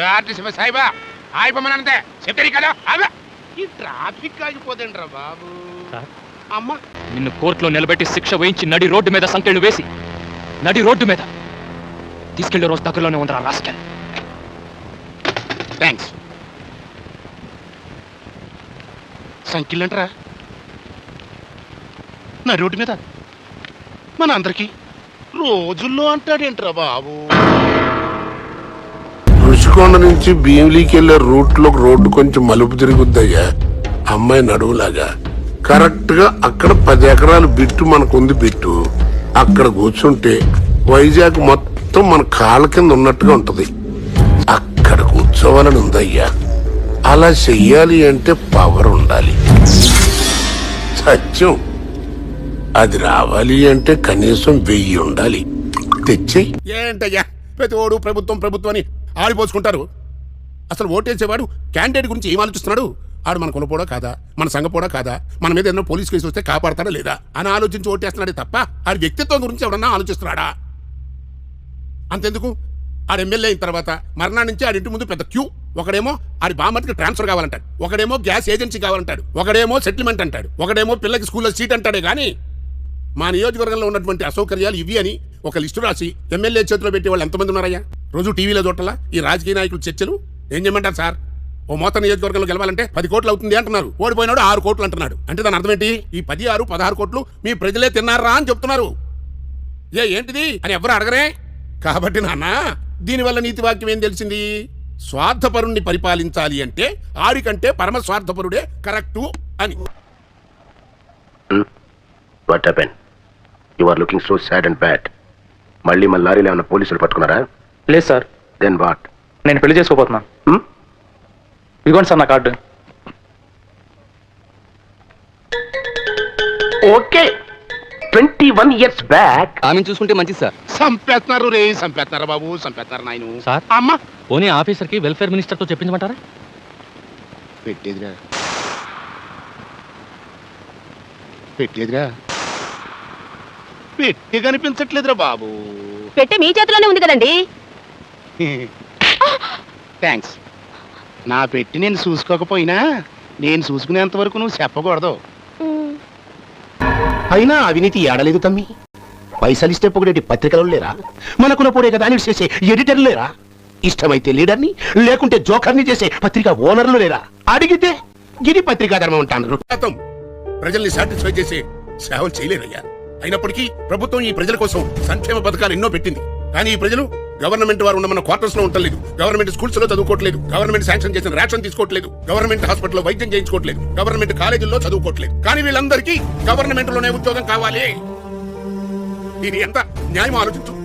RTC bus సాయిబా ఆగిపోమనంతే. చెప్తారు కదా ఆగా. ఈ ట్రాఫిక్ ఆగిపోదండి రా బాబు. సార్? అమ్మ. నిన్ను కోర్టులో నిలబెట్టి శిక్ష వేయించి నడి రోడ్డు మీద సంకెళ్ళు వేసి నడి రోడ్డు మీద తీసుకెళ్ళే రోజు దగ్గరలోనే ఉందిరా రాస్కెల్. థ్యాంక్స్ సంఖ్యలు అంటారా నా రోడ్డు మీద. మన అందరికి రోజుల్లో అంటాడేంట్రా బాబు. ఋషికొండ నుంచి భీమిలీకి వెళ్ళే రూట్లో రోడ్డు కొంచెం మలుపు తిరుగుద్దయ్యా. అమ్మాయి నడువులాగా. కరెక్ట్గా అక్కడ పది ఎకరాలు బిట్టు మనకుంది బిట్టు. అక్కడ కూర్చుంటే వైజాగ్ మొత్తం మన కాళ్ళ కింద ఉన్నట్టుగా ఉంటది. అక్కడ కూర్చోవాలని ఉందయ్యా. అలా చెయ్యాలి అంటే పవర్ ఉండాలి. సత్యం. అది రావాలి అంటే కనీసం వెయ్యి ఉండాలి. తెచ్చి ఏంటయ్యా? ప్రతి ఓడు ప్రభుత్వం ప్రభుత్వం అని ఆడిపోసుకుంటారు అసలు ఓటేసేవాడు క్యాండిడేట్ గురించి ఏం ఆలోచిస్తున్నాడు? ఆడు మన కులపోడా కాదా? మన సంఘపోడా కాదా? మన మీద ఏదైనా పోలీస్ కేసు వస్తే కాపాడతాడా లేదా? అని ఆలోచించి ఓటేస్తున్నాడే తప్ప ఆడి వ్యక్తిత్వం గురించి ఎవడన్నా ఆలోచిస్తున్నాడా? అంతెందుకు? ఆడు ఎమ్మెల్యే అయిన తర్వాత మర్నాడు నుంచి ఆడింటి ముందు పెద్ద క్యూ. ఒకడేమో ఆడి బామ్మటికి ట్రాన్స్ఫర్ కావాలంటాడు. ఒకడేమో గ్యాస్ ఏజెన్సీ కావాలంటాడు. ఒకడేమో సెటిల్మెంట్ అంటాడు. ఒకడేమో పిల్లకి స్కూల్లో సీట్ అంటాడే కానీ మా నియోజకవర్గంలో ఉన్నటువంటి అసౌకర్యాలు ఇవి అని ఒక లిస్టు రాసి ఎమ్మెల్యే చేతిలో పెట్టే వాళ్ళు ఎంతమంది ఉన్నారయ్యా? రోజు టీవీలో చూడాలా ఈ రాజకీయ నాయకులు చర్చలు? ఏం చేయమంటారు సార్? ఓ మొత్తం నియోజకవర్గంలో గెలవాలంటే పది కోట్లు అవుతుంది అంటున్నారు. ఓడిపోయినాడు ఆరు కోట్లు అంటున్నాడు. అంటే దాని అర్థం ఏంటి? ఈ పది ఆరు పదహారు కోట్లు మీ ప్రజలే తిన్నారా అని చెప్తున్నారు. ఏ ఏంటిది? అని ఎవరు అడగరే? కాబట్టి నాన్న దీనివల్ల నీతి వాక్యం ఏం తెలిసింది? స్వార్థపరుణ్ణి పరిపాలించాలి అంటే ఆడికంటే పరమ స్వార్థపరుడే కరెక్టు అని. What happen you are looking so sad and bad మళ్ళీ మన లారీలో ఏమైనా పోలీసులు పట్టుకున్నారా? లేదు సార్. దెన్ వాట్ నేను పెళ్ళి చేసుకోబోతున్నా. ఇదిగోండి సార్ నా card. Okay. Twenty one years back. ఆమెను చూసుకుంటే మంచిది సార్. సంపేస్తున్నారు రే సంపేస్తున్నారు బాబు సంపేస్తున్నారు నాయను. సార్? అమ్మ. పోనీ ఆఫీసర్కి వెల్ఫేర్ మినిస్టర్తో చెప్పించమంటారా? పెట్టేదిరా. పెట్టేదిరా. పెట్టి కనిపించట్లేదురా బాబు. పెట్టే మీ చేతిలోనే ఉంది కదండి. థ్యాంక్స్ నా పెట్టి నేను చూసుకోకపోయినా నేను చూసుకునేంత వరకు నువ్వు చెప్పకూడదు. అయినా అవినీతి ఏడలేదు తమ్మి. పైసలు ఇస్తే పొగిడేటి పత్రికలు లేరా? మనకున్న పోడే కదా అని చేసే ఎడిటర్లు లేరా? ఇష్టమైతే లీడర్ని లేకుంటే జోకర్ని చేసే పత్రిక ఓనర్లు లేరా? అడిగితే గిరి పత్రికా ధర్మం శాతం ప్రజల్ని సాటిస్ఫై చేసే సేవలు చేయలేరయ్యా. అయినప్పటికీ ప్రభుత్వం ఈ ప్రజల కోసం సంక్షేమ పథకాలు ఎన్నో పెట్టింది. కానీ ఈ ప్రజలు గవర్నమెంట్ వారు ఉన్న మన క్వార్టర్స్లో ఉండలేదు. గవర్నమెంట్ స్కూల్స్లో చదువుకోవట్లేదు. గవర్నమెంట్ శాంక్షన్ చేసిన రేషన్ తీసుకోవట్లేదు. గవర్నమెంట్ హాస్పిటల్లో వైద్యం చేయించుకోవట్లేదు. గవర్నమెంట్ కాలేజీల్లో చదువుకోవట్లేదు. కానీ వీళ్ళందరికీ గవర్నమెంట్లోనే ఉద్యోగం కావాలి. ఇది ఎంత న్యాయం ఆలోచించు.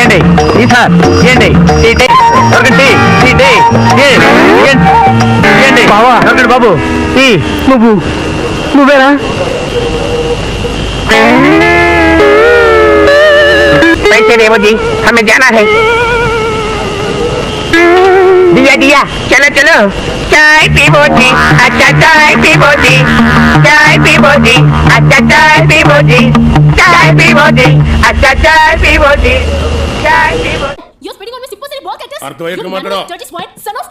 ఏంటి? సార్ ఏంటి? Tea tea దొరకండి tea tea tea ఏంటి బావా దొరకండి బాబు టీ నువ్వు నువ్వేరా पैसे देवो जी हमें जाना है दिया दिया चलो चलो चाय पीबो जी अच्छा चाय पीबो जी चाय पीबो जी अच्छा चाय पीबो जी चाय पीबो जी अच्छा चाय पीबो जी चाय पीबो You're spitting on my supposedly work address. అర్థమయ్యేట్టుగా You మాట్లాడు. dirty swine, son of...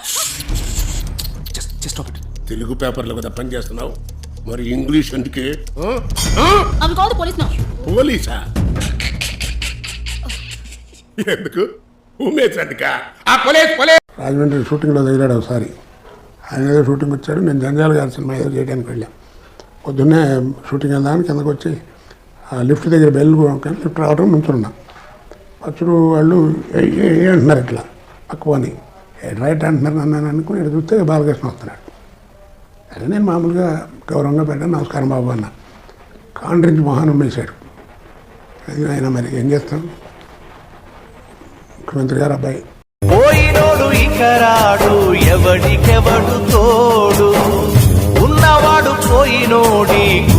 Telugu పేపర్లో కదా పని చేస్తున్నావు? మరి ఇంగ్లీష్ ఎందుకే ఆ? ఆ? Now. పోలీసా ఎందుకు? ఉమేష్ ఎందుక ఆ పోలీస్ పోలీస్! రాజమండ్రి షూటింగ్లో తగిలాడు ఒకసారి. ఆయన ఏదో షూటింగ్ వచ్చాడు. నేను జంజాల గారి సినిమా ఏదో చేయడానికి వెళ్ళాం. పొద్దున్నే షూటింగ్ వెళ్దామని కిందకు వచ్చి ఆ లిఫ్ట్ దగ్గర బెల్ కొనుక్కొని లిఫ్ట్ రావడం నుంచున్నా పచ్చుడు వాళ్ళు ఏ ఏ ఏ అంటున్నారు ఇట్లా. పక్కుపోని రైట్ అంటున్నారు నన్ను అనుకుని ఇక్కడ చూస్తే బాలకృష్ణ వస్తున్నాడు. అదే నేను మామూలుగా గౌరవంగా పెట్టాను నమస్కారం బాబు అన్న. కాండ్రించి మొహాన్ ఉమ్మేశాడు. అది ఆయన మరి ఏం చేస్తాం? ముఖ్యమంత్రి గారు అబ్బాయి. పోయినోడు ఇకరాడు ఎవడికెవడు తోడు. ఉన్నవాడు పోయినోడి